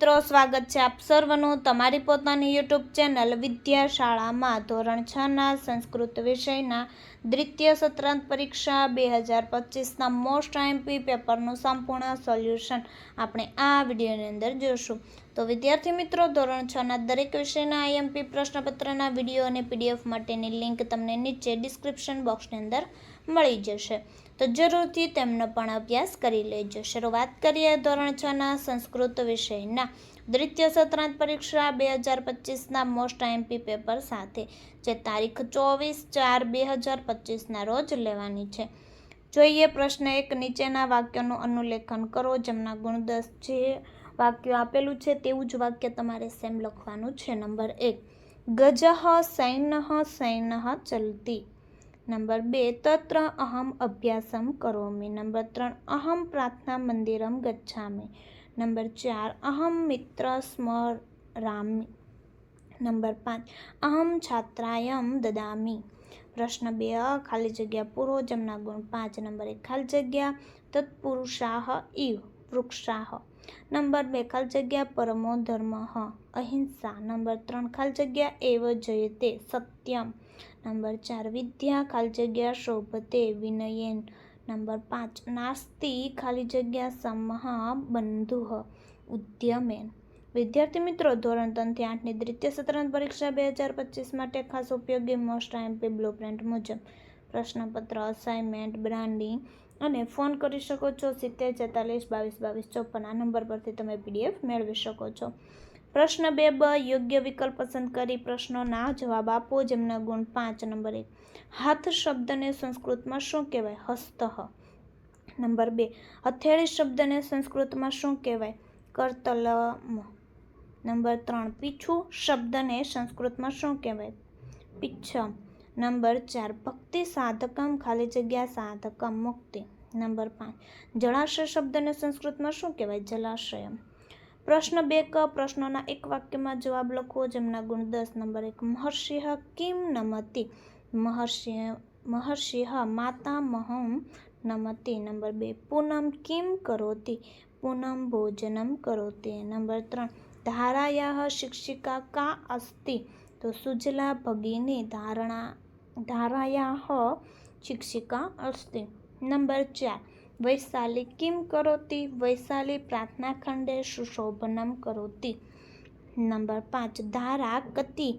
મિત્રો, સ્વાગત છે આપ સર્વનું તમારી પોતાની યુટ્યુબ ચેનલ વિદ્યાશાળામાં ધોરણ છ ના સંસ્કૃત વિષયના દ્વિતીય સત્રાંત પરીક્ષા બે હજાર પચીસના મોસ્ટ આઈએમપી પેપરનું સંપૂર્ણ સોલ્યુશન આપણે આ વિડીયોની અંદર જોશું. તો વિદ્યાર્થી મિત્રો, ધોરણ છ ના દરેક વિષયના આઈએમપી પ્રશ્નપત્રના વીડિયો અને પીડીએફ માટેની લિંક તમને નીચે ડિસ્ક્રિપ્શન બોક્સની અંદર મળી જશે. તો જરૂરથી તેમનો પણ અભ્યાસ કરી લેજો. શરૂઆત કરીએ ધોરણ છ ના સંસ્કૃત વિષયના. દ્વિતીય સત્રાંત પરીક્ષા બે હજાર પચીસના મોસ્ટ એમપી પેપર સાથે, જે તારીખ ચોવીસ ચાર બે હજાર પચીસના રોજ લેવાની છે. જોઈએ પ્રશ્ન એક, નીચેના વાક્યનું અનુલેખન કરો, જેમના ગુણદસ જે વાક્ય આપેલું છે તેવું જ વાક્ય તમારે સેમ લખવાનું છે. નંબર એક ગજહ સૈન સૈન ચલતી. નંબર બે, તત્ર અહમ અભ્યાસમ કરોમી. નંબર ત્રણ, અહમ પ્રાર્થના મંદિરમ ગચ્છામી. નંબર ચાર, અહમ મિત્ર સ્મરામી નંબર પાંચ, અહમ છાત્રાયમ દદામી. પ્રશ્ન બે, ખાલી જગ્યા પૂરો, જમના ગુણ પાંચ, નંબર એક, ખાલી જગ્યા તત્પુરુષાહ ઇવ વૃક્ષાહ. નંબર બે, ખાલી જગ્યા પરમો ધર્મ અહિંસા. નંબર ત્રણ, ખાલી જગ્યા એવ જયતે સત્યમ. નંબર ચાર, વિદ્યા, ખાલી જગ્યા શોભતે વિનયેન. નંબર પાંચ નાસ્તિ ખાલી જગ્યા સમહ બંધુહ ઉદ્યમેન. વિદ્યાર્થી મિત્રો, ધોરણ ત્રણથી આઠની દ્વિતીય સત્રાંત પરીક્ષા બે હજાર પચીસ માટે ખાસ ઉપયોગી મોસ્ટ આઈએમપી બ્લુ પ્રિન્ટ મુજબ. પ્રશ્નપત્ર અસાઇનમેન્ટ બ્રાન્ડિંગ અને ફોન કરી શકો છો સિત્તેર, છેતાલીસ, બાવીસ બાવીસ, ચોપન આ નંબર પરથી તમે પીડીએફ મેળવી શકો છો. પ્રશ્ન બે, બ, યોગ્ય વિકલ્પ પસંદ કરી પ્રશ્નોના જવાબ આપો, જેમના ગુણ પાંચ નંબર એક. હાથ શબ્દને સંસ્કૃતમાં શું કહેવાય? હસ્તઃ. નંબર બે. હથેળી શબ્દને સંસ્કૃતમાં શું કહેવાય? કરતલમ. નંબર ત્રણ. પીછું શબ્દને સંસ્કૃતમાં શું કહેવાય? પીછમ નંબર ચાર. ભક્તિ સાધકમ, ખાલી જગ્યા સાધકમ, મુક્તિ. નંબર પાંચ. જળાશય શબ્દને સંસ્કૃતમાં શું કહેવાય? જલાશયમ પ્રશ્ન બે ક, પ્રશ્નોના એક વાક્યમાં જવાબ લખો જેમના ગુણ દસ, નંબર એક, મહર્ષિહ કિમ નમતી? મહર્ષિ મહર્ષિહ માતા મહમ નમતી? નંબર બે, પૂનમ કિમ કરોતી? પૂનમ ભોજનમ કરોતી? નંબર ત્રણ ધારાયા શિક્ષિકા કા અસ્તિ? તો સુજલા ભગીની ધારણા ધારાયા શિક્ષિકા અસ્તિ? નંબર ચાર વૈશાલી કિમ કરોતી? વૈશાલી પ્રાર્થના ખંડે સુશોભનમ કરોતી. નંબર પાંચ, ધારા કતિ,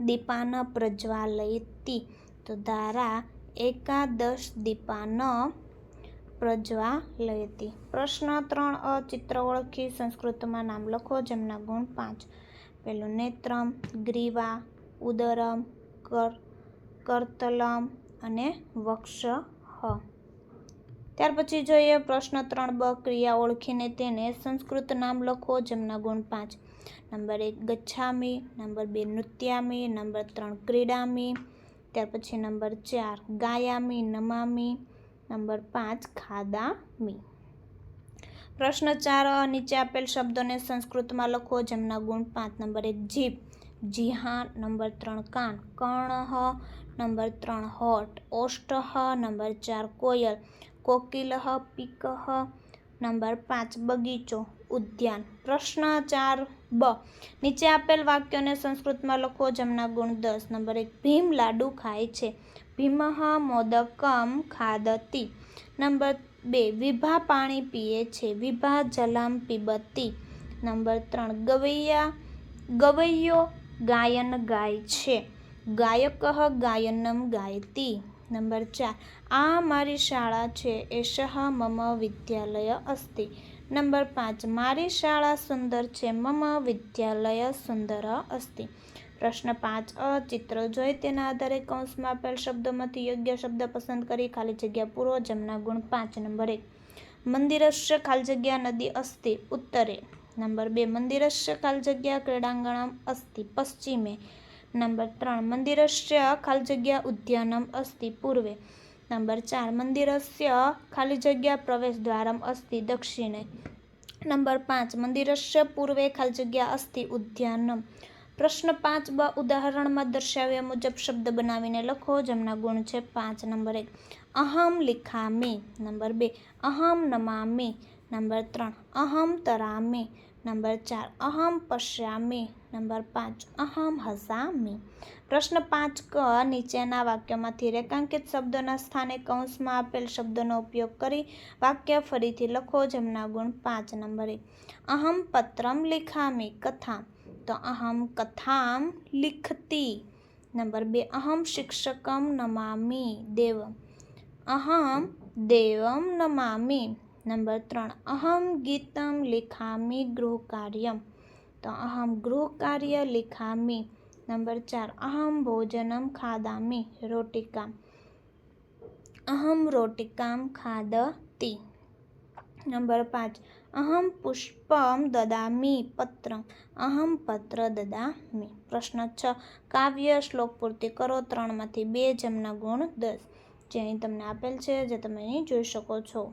દીપાન પ્રજ્વાલયતી. તો ધારા એકાદશ, દીપાન પ્રજ્વાલયતી. પ્રશ્ન ત્રણ, અ, ચિત્ર ઓળખી સંસ્કૃતમાં નામ લખો. જેમના ગુણ પાંચ. પેલું નેત્રમ, ગ્રીવા, ઉદરમ, કર, કરતલમ અને વક્ષ. હ ત્યાર પછી જોઈએ પ્રશ્ન ત્રણ બ ક્રિયા ઓળખીને તેને સંસ્કૃત નામ લખો, જેમના ગુણ પાંચ. નંબર એક ગચ્છામી, નંબર બે નૃત્યામી, નંબર ત્રણ ક્રીડામી, ત્યાર પછી નંબર ચાર ગાયામી, નમામી, નંબર પાંચ ખાદામી. પ્રશ્ન ચાર નીચે આપેલ શબ્દોને સંસ્કૃતમાં લખો, જેમના ગુણ પાંચ. નંબર એક જીભ જીહા નંબર ત્રણ કાન કર્ણહ નંબર ત્રણ હોટ ઓષ્ટહ નંબર ચાર કોયલ. કોકિલહ, પીકહ. નંબર પાંચ, બગીચો, ઉદ્યાન. પ્રશ્ન ચાર, બ. નીચે આપેલ વાક્યોને સંસ્કૃતમાં લખો, જેમના ગુણ દસ. નંબર એક, ભીમ લાડુ ખાય છે. ભીમહ મોદકમ ખાદતી. નંબર બે, વિભા પાણી પીએ છે. વિભા જલમ પીબતી. નંબર ત્રણ, ગવૈયા, ગવૈયો ગાયન ગાય છે. ગાયક ગાયનમ ગાયતી. નંબર ચાર. આ મારી શાળા છે એષ મમ વિદ્યાલય અસ્તિ. નંબર પાંચ. મારી શાળા સુંદર છે, મમ વિદ્યાલય સુંદર અસ્તિ. પ્રશ્ન પાંચ. અ, ચિત્ર જોઈ તેના આધારે કૌંસમાં આપેલ શબ્દોમાંથી યોગ્ય શબ્દ પસંદ કરી, ખાલી જગ્યા પૂરો જમના ગુણ પાંચ. નંબર એક. મંદિરસ્ય ખાલી જગ્યા નદી અસ્તિ. ઉત્તરે. નંબર બે. મંદિરસ્ય ખાલી જગ્યા ક્રીડાંગણમ અસ્તિ. પશ્ચિમે. નંબર ત્રણ, મંદિરસ્ય ખાલી જગ્યા ઉદ્યાનમ અસ્તિ પૂર્વે. નંબર ચાર, મંદિરસ્ય ખાલી જગ્યા પ્રવેશદ્વારમ અસ્તિ દક્ષિણે. નંબર પાંચ, મંદિરસ્ય પૂર્વે ખાલી જગ્યા અસ્તિ ઉદ્યાનમ. પ્રશ્ન પાંચ બ ઉદાહરણમાં દર્શાવ્યા મુજબ શબ્દ બનાવીને લખો, જેમના ગુણ છે પાંચ. નંબર એક, અહમ લિખામી. નંબર બે, અહમ નમામી. નંબર ત્રણ, અહમ તરામી. નંબર ચાર અહમ પશ્યામી નંબર પાંચ અહમ હસામી પ્રશ્ન પાંચ ક નીચેના વાક્યમાંથી રેખાંકિત શબ્દોના સ્થાને કૌંસમાં આપેલ શબ્દોનો ઉપયોગ કરી વાક્ય ફરીથી લખો, જેમના ગુણ પાંચ નંબર. એક અહમ પત્રમ લિખામી કથા. તો અહમ કથામ લિખતી. નંબર બે, અહમ શિક્ષકમ નમામી દેવ. અહમ દેવમ નમામી. નંબર ત્રણ. અહમ ગીતમ લિખામી ગૃહકાર્યમ. તો અહમ ગૃહકાર્ય લિખામી. નંબર ચાર. અહમ ભોજનમ ખાદામી. રોટિકા અહમ રોટિકામ ખાદતી નંબર પાંચ. અહમ પુષ્પમ દદામી પત્ર અહમ પત્ર દદામી. પ્રશ્ન છ. કાવ્ય શ્લોક પૂર્તિ કરો. ત્રણમાંથી બે જેમના ગુણ દસ. જે અહીં તમને આપેલ છે, જે તમે અહીં જોઈ શકો છો.